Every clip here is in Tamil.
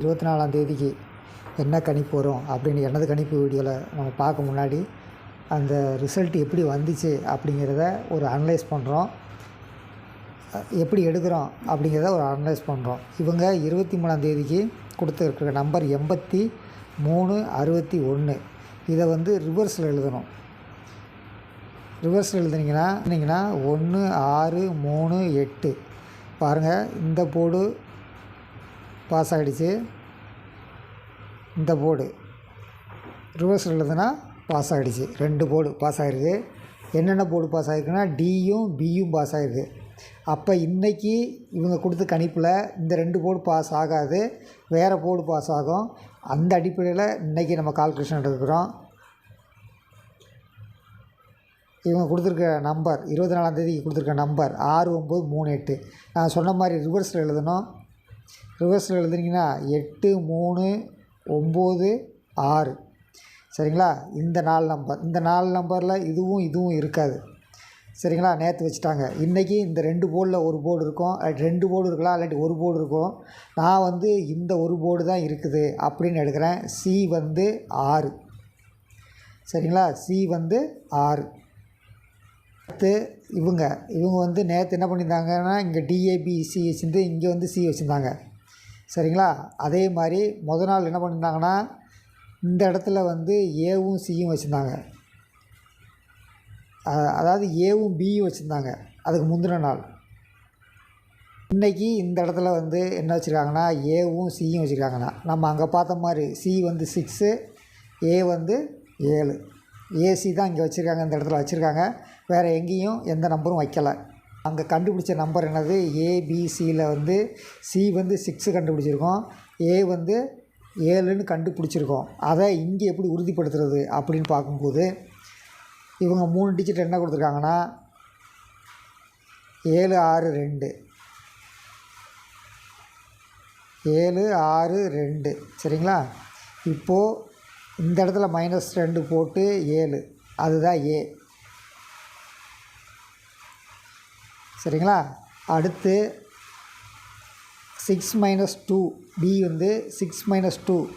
இருபத்தி நாலாம் தேதிக்கு என்ன கணிப்பு வரும் அப்படின்னு எனது கணிப்பு வீடியோவில் நம்ம பார்க்க முன்னாடி அந்த ரிசல்ட் எப்படி வந்துச்சு அப்படிங்கிறத ஒரு அனலைஸ் பண்ணுறோம் எப்படி எடுக்கிறோம் அப்படிங்கிறத ஒரு அனலைஸ் பண்ணுறோம் இவங்க இருபத்தி மூணாம் தேதிக்கு கொடுத்துருக்குற நம்பர் எண்பத்தி மூணு அறுபத்தி ஒன்று இதை வந்து ரிவர்ஸில் எழுதணும். ரிவர்ஸில் எழுதுனீங்கன்னா எழுதுனீங்கன்னா ஒன்று ஆறு மூணு எட்டு. பாருங்கள் இந்த போர்டு பாஸ் ஆகிடுச்சு இந்த போர்டு ரிவர்ஸில் இருந்ததுன்னா பாஸ் ஆகிடுச்சு ரெண்டு போர்டு பாஸ் ஆகிருக்கு என்னென்ன போர்டு பாஸ் ஆகிருக்குன்னா டியும் பியும் பாஸ் ஆகிருக்கு அப்போ இன்றைக்கி இவங்க கொடுத்த கணிப்பில் இந்த ரெண்டு போர்டு பாஸ் ஆகாது வேறு போர்டு பாஸ் ஆகும். அந்த அடிப்படையில் இன்றைக்கி நம்ம கால்குலேஷன் எடுக்கிறோம் இவங்க கொடுத்துருக்க நம்பர் இருபத்தி நாலாம் தேதிக்கு கொடுத்துருக்க நம்பர் ஆறு ஒம்பது மூணு எட்டு. நான் சொன்ன மாதிரி ரிவர்ஸில் எழுதணும். ரிவர்ஸில் எழுதுனீங்கன்னா எட்டு மூணு ஒம்பது ஆறு. சரிங்களா? இந்த நாலு நம்பர் இந்த நாலு நம்பரில் இதுவும் இதுவும் இருக்காது. சரிங்களா? நேற்று வச்சுட்டாங்க. இன்றைக்கி இந்த ரெண்டு போர்டில் ஒரு போர்டு இருக்கும். ரெண்டு போர்டு இருக்கலாம் இல்லாட்டி ஒரு போர்டு இருக்கும். நான் வந்து இந்த ஒரு போர்டு தான் இருக்குது அப்படின்னு எடுக்கிறேன். சி வந்து ஆறு. சரிங்களா? சி வந்து ஆறு. அடுத்து இவங்க இவங்க வந்து நேற்று என்ன பண்ணியிருந்தாங்கன்னா இங்கே டிஏபிசி வச்சுருந்து இங்கே வந்து சி வச்சுருந்தாங்க. சரிங்களா? அதே மாதிரி முத நாள் என்ன பண்ணியிருந்தாங்கன்னா இந்த இடத்துல வந்து ஏவும் சியும் வச்சுருந்தாங்க. அதாவது ஏவும் பியும் வச்சுருந்தாங்க அதுக்கு முந்தின நாள். இன்றைக்கி இந்த இடத்துல வந்து என்ன வச்சுருக்காங்கன்னா ஏவும் சியும் வச்சுருக்காங்கன்னா நம்ம அங்கே பார்த்த மாதிரி சி வந்து சிக்ஸு ஏ வந்து ஏழு. ஏசி தான் இங்கே வச்சுருக்காங்க இந்த இடத்துல வச்சுருக்காங்க. வேறு எங்கேயும் எந்த நம்பரும் வைக்கலை. அங்கே கண்டுபிடிச்ச நம்பர் என்னது? ஏபிசியில் வந்து சி வந்து சிக்ஸு கண்டுபிடிச்சிருக்கோம். ஏ வந்து ஏழுன்னு கண்டுபிடிச்சிருக்கோம். அதை இங்கே எப்படி உறுதிப்படுத்துறது அப்படின்னு பார்க்கும்போது இவங்க மூணு டிஜிட் என்ன கொடுத்துருக்காங்கன்னா ஏழு ஆறு ரெண்டு. ஏழு ஆறு ரெண்டு. சரிங்களா? இப்போது இந்த இடத்துல மைனஸ் ரெண்டு போட்டு ஏழு. அதுதான் ஏ சரிங்களா? அடுத்து சிக்ஸ் மைனஸ் டூ பி வந்து சிக்ஸ் மைனஸ் டூ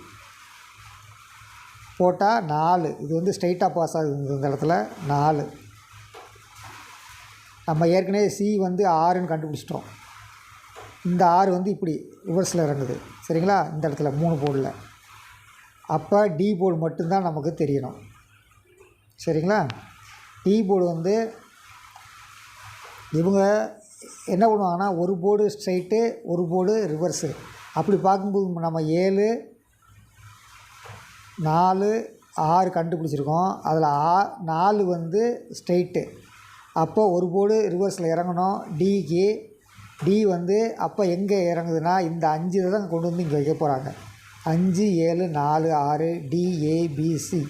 போட்டால் நாலு. இது வந்து ஸ்ட்ரைட்டாக பாஸ் ஆகுது இந்த இடத்துல. நாலு. நம்ம ஏற்கனவே சி வந்து ஆறுன்னு கண்டுபிடிச்சிட்டோம். இந்த ஆறு வந்து இப்படி ரிவர்ஸில் இறங்குது. சரிங்களா? இந்த இடத்துல மூணு போர்டில் அப்போ டி போர்டு மட்டும்தான் நமக்கு தெரியணும். சரிங்களா? டி போர்டு வந்து இவங்க என்ன பண்ணுவாங்கன்னா ஒரு போர்டு ஸ்ட்ரைட்டு ஒரு போர்டு ரிவர்ஸு அப்படி பார்க்கும்போது நம்ம ஏழு நாலு ஆறு கண்டுபிடிச்சிருக்கோம். அதில் ஆ நாலு வந்து ஸ்ட்ரைட்டு அப்போ ஒரு போர்டு ரிவர்ஸில் இறங்கணும். டிக்கு டி வந்து அப்போ எங்கே இறங்குதுன்னா இந்த அஞ்சு தான் கொண்டு வந்து இங்கே வைக்க போகிறாங்க. அஞ்சு ஏழு நாலு ஆறு டிஏபிசி